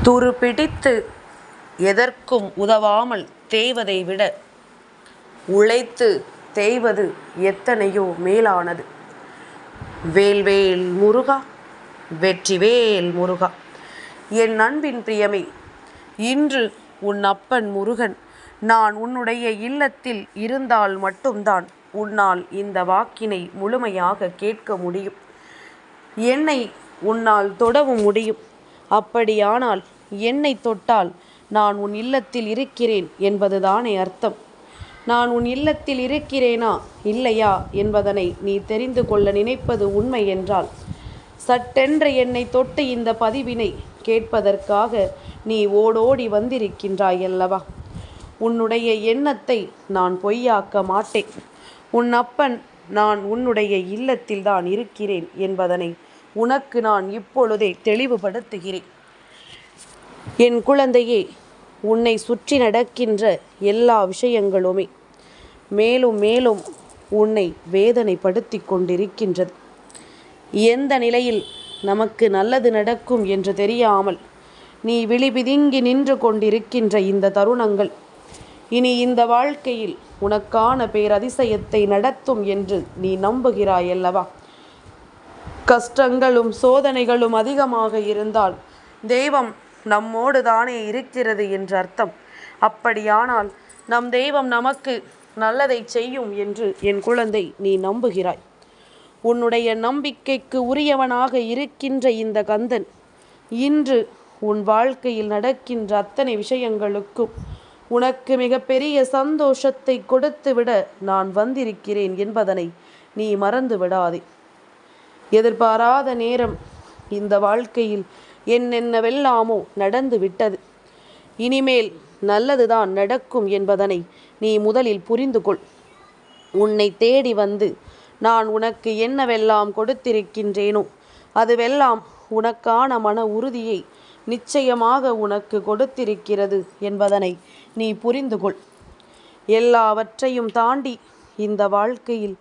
துருப்பிடித்து எதற்கும் உதவாமல் தேய்வதை விட உழைத்து தேய்வது எத்தனையோ மேலானது. வேல்வேல் முருகா வெற்றிவேல் முருகா என் அன்பின் பிரியமே இன்று உன் அப்பன் முருகன் நான் உன்னுடைய இல்லத்தில் இருந்தால் மட்டும்தான் உன்னால் இந்த வாக்கினை முழுமையாக கேட்க முடியும். என்னை உன்னால் தொடவும் முடியும். அப்படியானால் என்னை தொட்டால் நான் உன் இல்லத்தில் இருக்கிறேன் என்பதுதானே அர்த்தம். நான் உன் இல்லத்தில் இருக்கிறேனா? இல்லையா என்பதனை நீ தெரிந்து கொள்ள நினைப்பது உண்மை என்றால் சட்டென்ற என்னை தொட்டு இந்த பதிவினை கேட்பதற்காக நீ ஓடோடி வந்திருக்கின்றாய் அல்லவா? உன்னுடைய எண்ணத்தை நான் பொய்யாக்க மாட்டேன். உன் அப்பன் நான் உன்னுடைய இல்லத்தில் தான் இருக்கிறேன் என்பதனை உனக்கு நான் இப்பொழுதே தெளிவுபடுத்துகிறேன். என் குழந்தையே உன்னை சுற்றி நடக்கின்ற எல்லா விஷயங்களுமே மேலும் மேலும் உன்னை வேதனைப்படுத்தி கொண்டிருக்கின்றது. எந்த நிலையில் நமக்கு நல்லது நடக்கும் என்று தெரியாமல் நீ விழிபிதுங்கி நின்று கொண்டிருக்கின்ற இந்த தருணங்கள் இனி இந்த வாழ்க்கையில் உனக்கான பேரதிசயத்தை நடத்தும் என்று நீ நம்புகிறாய் அல்லவா கஷ்டங்களும் சோதனைகளும் அதிகமாக இருந்தால் தெய்வம் நம்மோடு தானே இருக்கிறது என்று அர்த்தம். அப்படியானால் நம் தெய்வம் நமக்கு நல்லதை செய்யும் என்று என் குழந்தை நீ நம்புகிறாய். உன்னுடைய நம்பிக்கைக்கு உரியவனாக இருக்கின்ற இந்த கந்தன் இன்று உன் வாழ்க்கையில் நடக்கின்ற அத்தனை விஷயங்களுக்கும் உனக்கு மிகப்பெரிய சந்தோஷத்தை கொடுத்துவிட நான் வந்திருக்கிறேன் என்பதனை நீ மறந்து விடாதே எதிர்பாராத நேரம் இந்த வாழ்க்கையில் என்னென்னவெல்லாமோ நடந்து விட்டது இனிமேல் நல்லதுதான் நடக்கும் என்பதனை நீ முதலில் புரிந்து கொள். உன்னை தேடி வந்து நான் உனக்கு என்னவெல்லாம் கொடுத்திருக்கின்றேனோ அதுவெல்லாம் உனக்கான மன உறுதியை நிச்சயமாக உனக்கு கொடுத்திருக்கிறது என்பதனை நீ புரிந்து கொள். எல்லாவற்றையும் தாண்டி இந்த வாழ்க்கையில்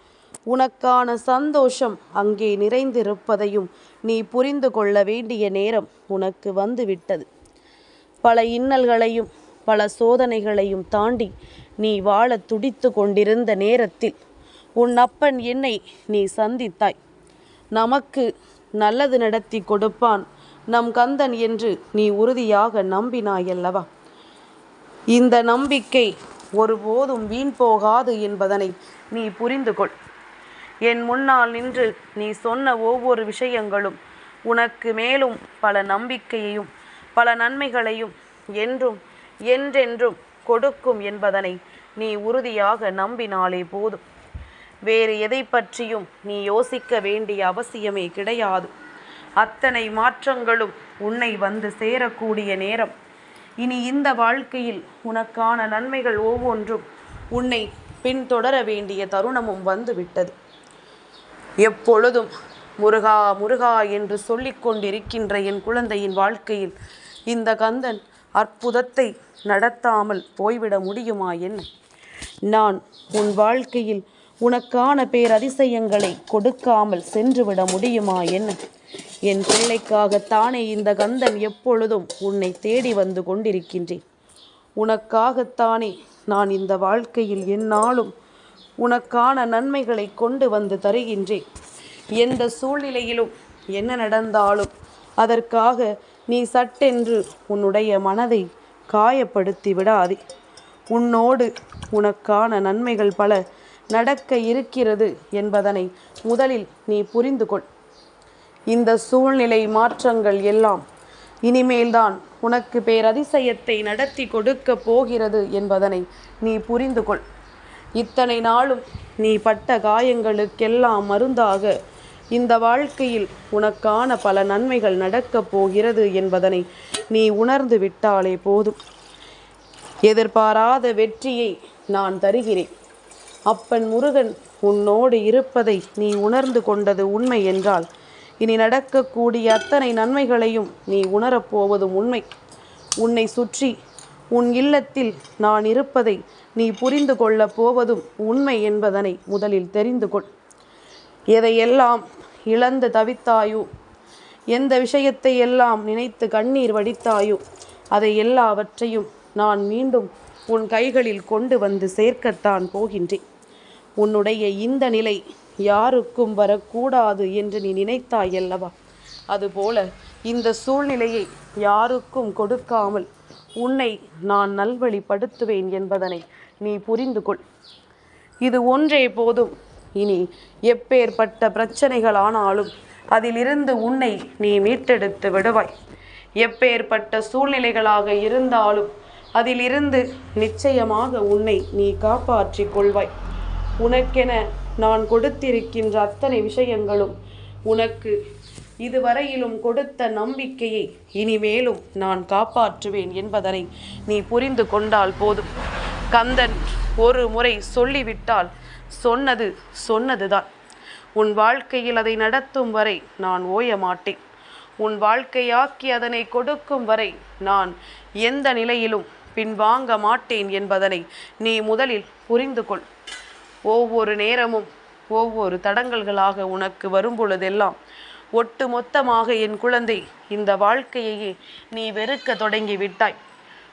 உனக்கான சந்தோஷம் அங்கே நிறைந்திருப்பதையும் நீ புரிந்து கொள்ள வேண்டிய நேரம் உனக்கு வந்துவிட்டது. பல இன்னல்களையும் பல சோதனைகளையும் தாண்டி நீ வாழ துடித்து கொண்டிருந்த நேரத்தில் உன் அப்பன் என்னை நீ சந்தித்தாய். நமக்கு நல்லது நடத்தி கொடுப்பான் நம் கந்தன் என்று நீ உறுதியாக நம்பினாயல்லவா? இந்த நம்பிக்கை ஒருபோதும் வீண் போகாது என்பதனை நீ புரிந்து கொள் என் முன்னால் நின்று நீ சொன்ன ஒவ்வொரு விஷயங்களும் உனக்கு மேலும் பல நம்பிக்கையையும் பல நன்மைகளையும் என்றும் என்றென்றும் கொடுக்கும் என்பதனை நீ உறுதியாக நம்பினாலே போதும். வேறு எதை பற்றியும் நீ யோசிக்க வேண்டிய அவசியமே கிடையாது. அத்தனை மாற்றங்களும் உன்னை வந்து சேரக்கூடிய நேரம். இனி இந்த வாழ்க்கையில் உனக்கான நன்மைகள் ஒவ்வொன்றும் உன்னை பின்தொடர வேண்டிய தருணமும் வந்துவிட்டது எப்பொழுதும் முருகா முருகா என்று சொல்லிக் கொண்டிருக்கின்ற என் குழந்தையின் வாழ்க்கையில் இந்த கந்தன் அற்புதத்தை நடத்தாமல் போய்விட முடியுமா என்ன? நான் உன் வாழ்க்கையில் உனக்கான பேரதிசயங்களை கொடுக்காமல் சென்றுவிட முடியுமா என்ன? என் பிள்ளைக்காகத்தானே இந்த கந்தன் எப்பொழுதும் உன்னை தேடி வந்து கொண்டிருக்கின்றேன். உனக்காகத்தானே நான் இந்த வாழ்க்கையில் என்னாலும் உனக்கான நன்மைகளை கொண்டு வந்து தருகின்றேன். எந்த சூழ்நிலையிலும் என்ன நடந்தாலும் அதற்காக நீ சட்டென்று உன்னுடைய மனதை காயப்படுத்தி விடாதே. உன்னோடு உனக்கான நன்மைகள் பல நடக்க இருக்கிறது என்பதனை முதலில் நீ புரிந்து கொள். இந்த சூழ்நிலை மாற்றங்கள் எல்லாம் இனிமேல்தான் உனக்கு பேரதிசயத்தை நடத்தி கொடுக்க போகிறது என்பதனை நீ புரிந்து கொள். இத்தனை நாளும் நீ பட்ட காயங்களுக்கெல்லாம் மருந்தாக. இந்த வாழ்க்கையில் உனக்கான பல நன்மைகள் நடக்கப் போகிறது என்பதனை நீ உணர்ந்து விட்டாலே போதும். எதிர்பாராத வெற்றியை நான் தருகிறேன். அப்பன் முருகன் உன்னோடு இருப்பதை நீ உணர்ந்து கொண்டது உண்மை என்றால் இனி நடக்கக்கூடிய அத்தனை நன்மைகளையும் நீ உணரப்போவதும் உண்மை. உன்னை சுற்றி உன் இல்லத்தில் நான் இருப்பதை நீ புரிந்து கொள்ளப் போவதும் உண்மை என்பதனை முதலில் தெரிந்து கொள். எதையெல்லாம் இழந்து தவித்தாயோ எந்த விஷயத்தை எல்லாம் நினைத்து கண்ணீர் வடித்தாயோ அதை எல்லாவற்றையும் நான் மீண்டும் உன் கைகளில் கொண்டு வந்து சேர்க்கத்தான் போகின்றேன். உன்னுடைய இந்த நிலை யாருக்கும் வரக்கூடாது என்று நீ நினைத்தாய் அல்லவா அதுபோல இந்த சூழ்நிலையை யாருக்கும் கொடுக்காமல் உன்னை நான் நல்வழிப்படுத்துவேன் என்பதனை நீ புரிந்து கொள். இது ஒன்றே போதும். இனி எப்பேற்பட்ட பிரச்சனைகள் ஆனாலும் அதிலிருந்து உன்னை நீ மீட்டெடுத்து விடுவாய். எப்பேற்பட்ட சூழ்நிலைகளாக இருந்தாலும் அதிலிருந்து நிச்சயமாக உன்னை நீ காப்பாற்றிக் கொள்வாய். உனக்கென நான் கொடுத்திருக்கின்ற அத்தனை விஷயங்களும் உனக்கு இதுவரையிலும் கொடுத்த நம்பிக்கையை இனிமேலும் நான் காப்பாற்றுவேன் என்பதனை நீ புரிந்து கொண்டால் போதும். கந்தன் ஒரு முறை சொல்லிவிட்டால் சொன்னது சொன்னதுதான். உன் வாழ்க்கையில் அதை நடத்தும் வரை நான் ஓய மாட்டேன். உன் வாழ்க்கையாக்கி அதனை கொடுக்கும் வரை நான் எந்த நிலையிலும் பின்வாங்க மாட்டேன் என்பதனை நீ முதலில் புரிந்து கொள். ஒவ்வொரு நேரமும் ஒவ்வொரு தடங்கல்களாக உனக்கு வரும்பொழுதெல்லாம் ஒட்டு மொத்தமாக என் குழந்தை இந்த வாழ்க்கையையே நீ வெறுக்க தொடங்கி விட்டாய்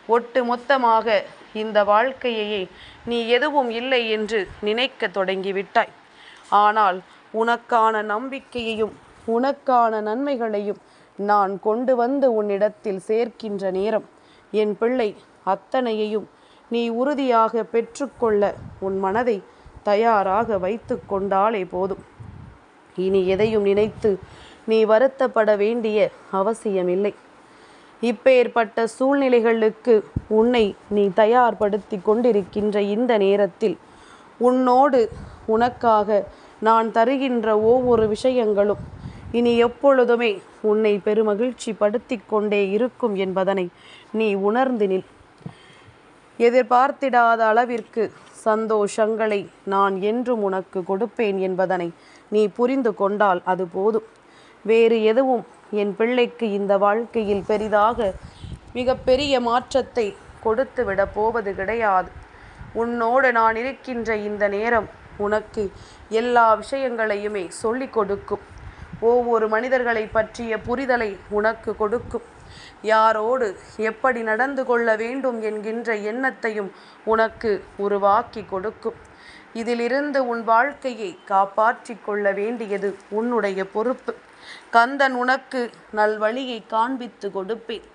ஒட்டு மொத்தமாக இந்த வாழ்க்கையையே நீ எதுவும் இல்லை என்று நினைக்க தொடங்கி விட்டாய் ஆனால் உனக்கான நம்பிக்கையையும் உனக்கான நன்மைகளையும் நான் கொண்டு வந்து உன்னிடத்தில் சேர்க்கின்ற நேரம் என் பிள்ளை அத்தனையையும் நீ உறுதியாக பெற்றுக்கொள்ள உன் மனதை தயாராக வைத்து கொண்டாலே போதும். இனி எதையும் நினைத்து நீ வருத்தப்பட வேண்டிய அவசியமில்லை. இப்பேற்பட்ட சூழ்நிலைகளுக்கு உன்னை நீ தயார்படுத்தி கொண்டிருக்கின்ற இந்த நேரத்தில் உன்னோடு உனக்காக நான் தருகின்ற ஒவ்வொரு விஷயங்களும் இனி எப்பொழுதுமே உன்னை பெருமகிழ்ச்சி படுத்தி கொண்டே இருக்கும் என்பதனை நீ உணர்ந்து நில். எதிர்பார்த்திடாத அளவிற்கு சந்தோஷங்களை நான் என்றும் உனக்கு கொடுப்பேன் என்பதனை நீ புரிந்து கொண்டால் அது போதும். வேறு எதுவும் என் பிள்ளைக்கு இந்த வாழ்க்கையில் பெரிதாக மிகப்பெரிய மாற்றத்தை கொடுத்து விட போவது கிடையாது. உன்னோடு நான் இருக்கின்ற இந்த நேரம் உனக்கு எல்லா விஷயங்களையுமே சொல்லிக் கொடுக்கும். ஒவ்வொரு மனிதர்களை பற்றிய புரிதலை உனக்கு கொடுக்கும். யாரோடு எப்படி நடந்து கொள்ள வேண்டும் என்கின்ற எண்ணத்தையும் உனக்கு உருவாக்கி கொடுக்கும். இதிலிருந்து உன் வாழ்க்கையை காப்பாற்றி கொள்ள வேண்டியது உன்னுடைய பொறுப்பு. கந்தன் உனக்கு நல்வழியை காண்பித்து கொடுப்பேன்.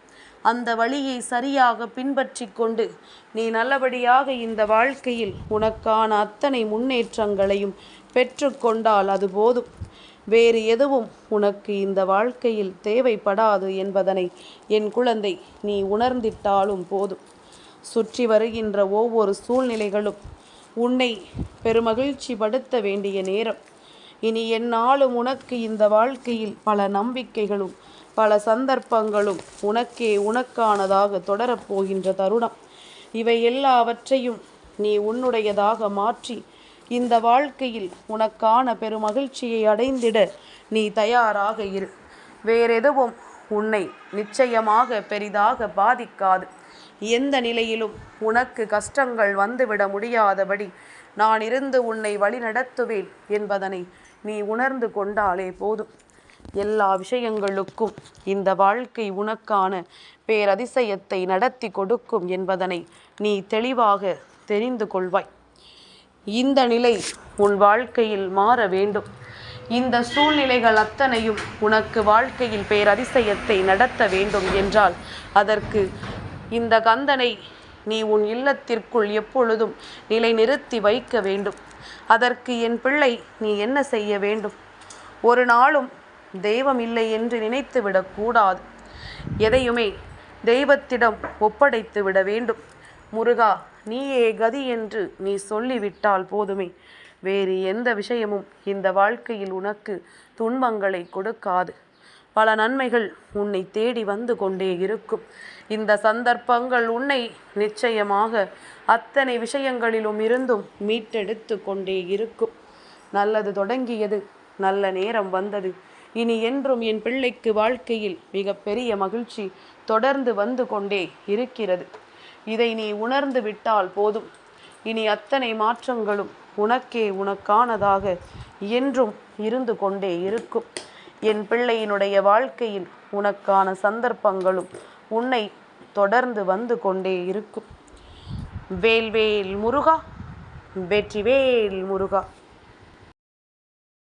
அந்த வழியை சரியாக பின்பற்றி கொண்டு நீ நல்லபடியாக இந்த வாழ்க்கையில் உனக்கான அத்தனை முன்னேற்றங்களையும் பெற்றுக்கொண்டால் அது போதும். வேறு எதுவும் உனக்கு இந்த வாழ்க்கையில் தேவைப்படாது என்பதனை என் குழந்தை நீ உணர்ந்திட்டாலும் போதும். சுற்றி வருகின்ற ஒவ்வொரு சூழ்நிலைகளும் உன்னை பெருமகிழ்ச்சி படுத்த வேண்டிய நேரம். இனி என்னாலும் உனக்கு இந்த வாழ்க்கையில் பல நம்பிக்கைகளும் பல சந்தர்ப்பங்களும் உனக்கே உனக்கானதாக தொடரப்போகின்ற தருணம். இவை எல்லாவற்றையும் நீ உன்னுடையதாக மாற்றி இந்த வாழ்க்கையில் உனக்கான பெருமகிழ்ச்சியை அடைந்திட நீ தயாராக இரு. வேறெதுவும் உன்னை நிச்சயமாக பெரிதாக பாதிக்காது. எந்த நிலையிலும் உனக்கு கஷ்டங்கள் வந்துவிட முடியாதபடி நான் இருந்து உன்னை வழிநடத்துவேன் என்பதனை நீ உணர்ந்து கொண்டாலே போதும். எல்லா விஷயங்களுக்கும் இந்த வாழ்க்கை உனக்கான பேரதிசயத்தை நடத்தி கொடுக்கும் என்பதனை நீ தெளிவாக தெரிந்து கொள்வாய். இந்த நிலை உன் வாழ்க்கையில் மாற வேண்டும். இந்த சூழ்நிலைகள் அத்தனையும் உனக்கு வாழ்க்கையில் பேரதிசயத்தை நடத்த வேண்டும் என்றால் அதற்கு இந்த கந்தனை நீ உன் இல்லத்திற்குள் எப்பொழுதும் நிலைநிறுத்தி வைக்க வேண்டும். அதற்கு என் பிள்ளை நீ என்ன செய்ய வேண்டும்? ஒரு நாளும் தெய்வம் இல்லை என்று நினைத்து விடக்கூடாது எதையுமே தெய்வத்திடம் ஒப்படைத்து விட வேண்டும். முருகா நீயே கதி என்று நீ சொல்லிவிட்டால் போதுமே. வேறு எந்த விஷயமும் இந்த வாழ்க்கையில் உனக்கு துன்பங்களை கொடுக்காது. பல நன்மைகள் உன்னை தேடி வந்து கொண்டே இருக்கும். இந்த சந்தர்ப்பங்கள் உன்னை நிச்சயமாக அத்தனை விஷயங்களிலும் இருந்தும் மீட்டெடுத்து கொண்டே இருக்கும். நல்லது தொடங்கியது நல்ல நேரம் வந்தது. இனி என்றும் என் பிள்ளைக்கு வாழ்க்கையில் மிகப்பெரிய மகிழ்ச்சி தொடர்ந்து வந்து கொண்டே இருக்கிறது. இதை நீ உணர்ந்து விட்டால் போதும். இனி அத்தனை மாற்றங்களும் உனக்கே உனக்கானதாக என்றும் இருந்து கொண்டே இருக்கும். என் பிள்ளையினுடைய வாழ்க்கையில் உனக்கான சந்தர்ப்பங்களும் உன்னை தொடர்ந்து வந்து கொண்டே இருக்கும். வேல்வேல் முருகா வெற்றிவேல் முருகா.